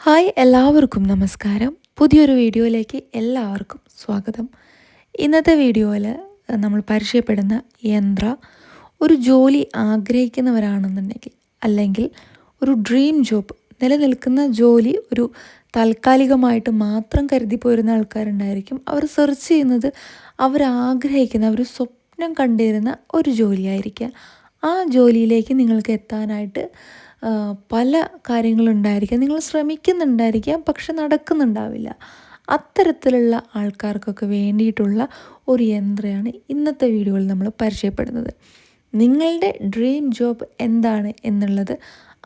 Hi എല്ലാവർക്കും നമസ്കാരം. പുതിയൊരു വീഡിയോയിലേക്ക് എല്ലാവർക്കും സ്വാഗതം. ഇന്നത്തെ വീഡിയോയിൽ നമ്മൾ പരിചയപ്പെടുന്ന യന്ത്ര ഒരു ജോലി ആഗ്രഹിക്കുന്നവരാണെന്നുണ്ടെങ്കിൽ അല്ലെങ്കിൽ ഒരു ഡ്രീം ജോബ് നിലനിൽക്കുന്ന ജോലി ഒരു താൽക്കാലികമായിട്ട് മാത്രം കരുതി പോരുന്ന ആൾക്കാരുണ്ടായിരിക്കും. അവർ സെർച്ച് ചെയ്യുന്നത് അവർ ആഗ്രഹിക്കുന്ന അവർ സ്വപ്നം കണ്ടിരുന്ന ഒരു ജോലിയായിരിക്കുക ആ ജോലിയിലേക്ക് നിങ്ങൾക്ക് എത്താനായിട്ട് പല കാര്യങ്ങളുണ്ടായിരിക്കാം. നിങ്ങൾ ശ്രമിക്കുന്നുണ്ടായിരിക്കാം പക്ഷെ നടക്കുന്നുണ്ടാവില്ല. അത്തരത്തിലുള്ള ആൾക്കാർക്കൊക്കെ വേണ്ടിയിട്ടുള്ള ഒരു യന്ത്രമാണ് ഇന്നത്തെ വീഡിയോയിൽ നമ്മൾ പരിചയപ്പെടുന്നത്. നിങ്ങളുടെ ഡ്രീം ജോബ് എന്താണ് എന്നുള്ളത്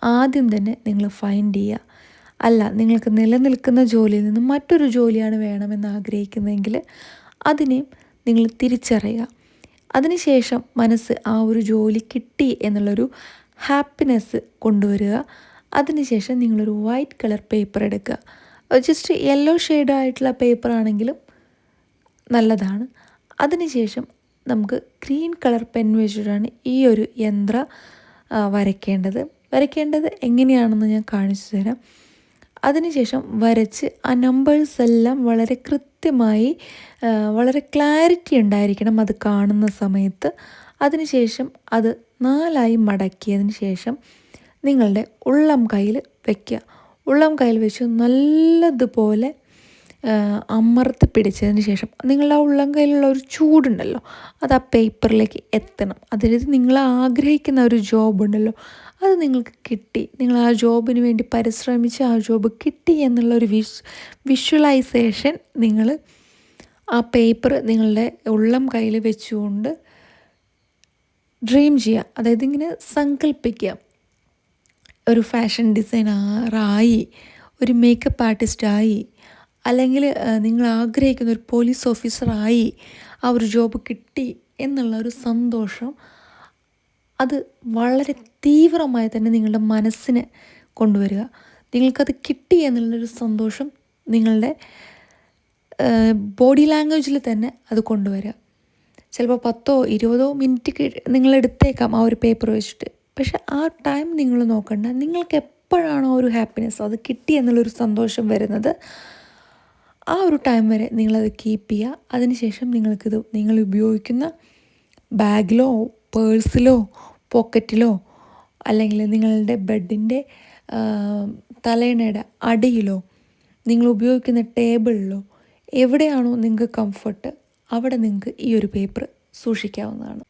ആദ്യം തന്നെ നിങ്ങൾ ഫൈൻഡ് ചെയ്യുക. അല്ല നിങ്ങൾക്ക് നിലനിൽക്കുന്ന ജോലിയിൽ നിന്ന് മറ്റൊരു ജോലിയാണ് വേണമെന്ന് ആഗ്രഹിക്കുന്നതെങ്കിൽ അതിനെയും നിങ്ങൾ തിരിച്ചറിയുക. അതിനുശേഷം മനസ്സ് ആ ഒരു ജോലി കിട്ടി എന്നുള്ളൊരു ഹാപ്പിനെസ് കൊണ്ടുവരിക. അതിനുശേഷം നിങ്ങളൊരു വൈറ്റ് കളർ പേപ്പർ എടുക്കുക. ജസ്റ്റ് യെല്ലോ ഷെയ്ഡായിട്ടുള്ള പേപ്പർ ആണെങ്കിലും നല്ലതാണ്. അതിനുശേഷം നമുക്ക് ഗ്രീൻ കളർ പെൻ വെച്ചിട്ടാണ് ഈ ഒരു യന്ത്ര വരയ്ക്കേണ്ടത്. വരയ്ക്കേണ്ടത് എങ്ങനെയാണെന്ന് ഞാൻ കാണിച്ചു തരാം. അതിനുശേഷം വരച്ച് ആ നമ്പേഴ്സ് എല്ലാം വളരെ കൃത്യമായി വളരെ ക്ലാരിറ്റി ഉണ്ടായിരിക്കണം അത് കാണുന്ന സമയത്ത്. അതിനുശേഷം അത് നാലായി മടക്കിയതിന് ശേഷം നിങ്ങളുടെ ഉള്ളം കയ്യിൽ വയ്ക്കുക ഉള്ളം കയ്യിൽ വെച്ച് നല്ലതുപോലെ അമർത്തി പിടിച്ചതിന് ശേഷം നിങ്ങളുടെ ആ ഉള്ളം കയ്യിലുള്ള ഒരു ചൂടുണ്ടല്ലോ അത് ആ പേപ്പറിലേക്ക് എത്തണം. അതായത് നിങ്ങൾ ആഗ്രഹിക്കുന്ന ഒരു ജോബ് ഉണ്ടല്ലോ അത് നിങ്ങൾക്ക് കിട്ടി. നിങ്ങൾ ആ ജോബിന് വേണ്ടി പരിശ്രമിച്ച് ആ ജോബ് കിട്ടി എന്നുള്ള ഒരു വിഷ് വിഷ്വലൈസേഷൻ നിങ്ങൾ ആ പേപ്പർ നിങ്ങളുടെ ഉള്ളം കയ്യിൽ വെച്ചുകൊണ്ട് ഡ്രീം ചെയ്യുക. അതായത് ഇങ്ങനെ സങ്കല്പിക്കുക ഒരു ഫാഷൻ ഡിസൈനറായി ഒരു മേക്കപ്പ് ആർട്ടിസ്റ്റായി അല്ലെങ്കിൽ നിങ്ങൾ ആഗ്രഹിക്കുന്ന ഒരു പോലീസ് ഓഫീസറായി ആ ഒരു ജോബ് കിട്ടി എന്നുള്ള ഒരു സന്തോഷം അത് വളരെ തീവ്രമായി തന്നെ നിങ്ങളുടെ മനസ്സിനെ കൊണ്ടുവരിക. നിങ്ങൾക്കത് കിട്ടി എന്നുള്ളൊരു സന്തോഷം നിങ്ങളുടെ ബോഡി ലാംഗ്വേജിൽ തന്നെ അത് കൊണ്ടുവരിക. ചിലപ്പോൾ പത്തോ ഇരുപതോ മിനിറ്റ് നിങ്ങൾ എടുത്തേക്കാം ആ ഒരു പേപ്പർ വെച്ചിട്ട്. പക്ഷെ ആ ടൈം നിങ്ങൾ നോക്കണ്ട. നിങ്ങൾക്ക് എപ്പോഴാണോ ഒരു ഹാപ്പിനെസ് അത് കിട്ടി എന്നുള്ളൊരു സന്തോഷം വരുന്നത് ആ ഒരു ടൈം വരെ നിങ്ങളത് കീപ്പ് ചെയ്യുക. അതിനുശേഷം നിങ്ങൾക്കിത് നിങ്ങൾ ഉപയോഗിക്കുന്ന ബാഗിലോ പേഴ്സിലോ പോക്കറ്റിലോ അല്ലെങ്കിൽ നിങ്ങളുടെ ബെഡിന്റെ തലേണയുടെ അടിയിലോ നിങ്ങൾ ഉപയോഗിക്കുന്ന ടേബിളിലോ എവിടെയാണോ നിങ്ങൾക്ക് കംഫർട്ട് അവിടെ നിങ്ങൾക്ക് ഈ ഒരു പേപ്പർ സൂക്ഷിക്കാവുന്നതാണ്.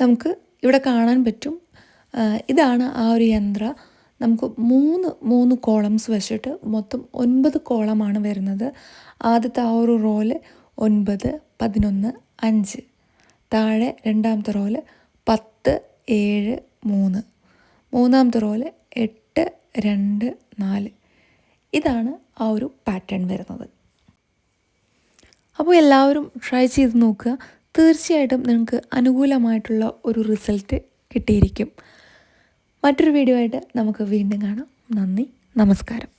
നമുക്ക് ഇവിടെ കാണാൻ പറ്റും ഇതാണ് ആ ഒരു യന്ത്ര. നമുക്ക് മൂന്ന് മൂന്ന് കോളംസ് വെച്ചിട്ട് മൊത്തം ഒൻപത് കോളമാണ് വരുന്നത്. ആദ്യത്തെ ആ ഒരു റോൽ ഒൻപത് പതിനൊന്ന് അഞ്ച്. താഴെ രണ്ടാമത്തെ റോൽ പത്ത് ഏഴ് മൂന്ന്. മൂന്നാമത്തെ റോൽ എട്ട് രണ്ട് നാല്. ഇതാണ് ആ ഒരു പാറ്റേൺ വരുന്നത്. അപ്പോൾ എല്ലാവരും ട്രൈ ചെയ്ത് നോക്കുക. തീർച്ചയായിട്ടും നിങ്ങൾക്ക് അനുകൂലമായിട്ടുള്ള ഒരു റിസൾട്ട് കിട്ടിയിരിക്കും. മറ്റൊരു വീഡിയോ ആയിട്ട് നമുക്ക് വീണ്ടും കാണാം. നന്ദി. നമസ്കാരം.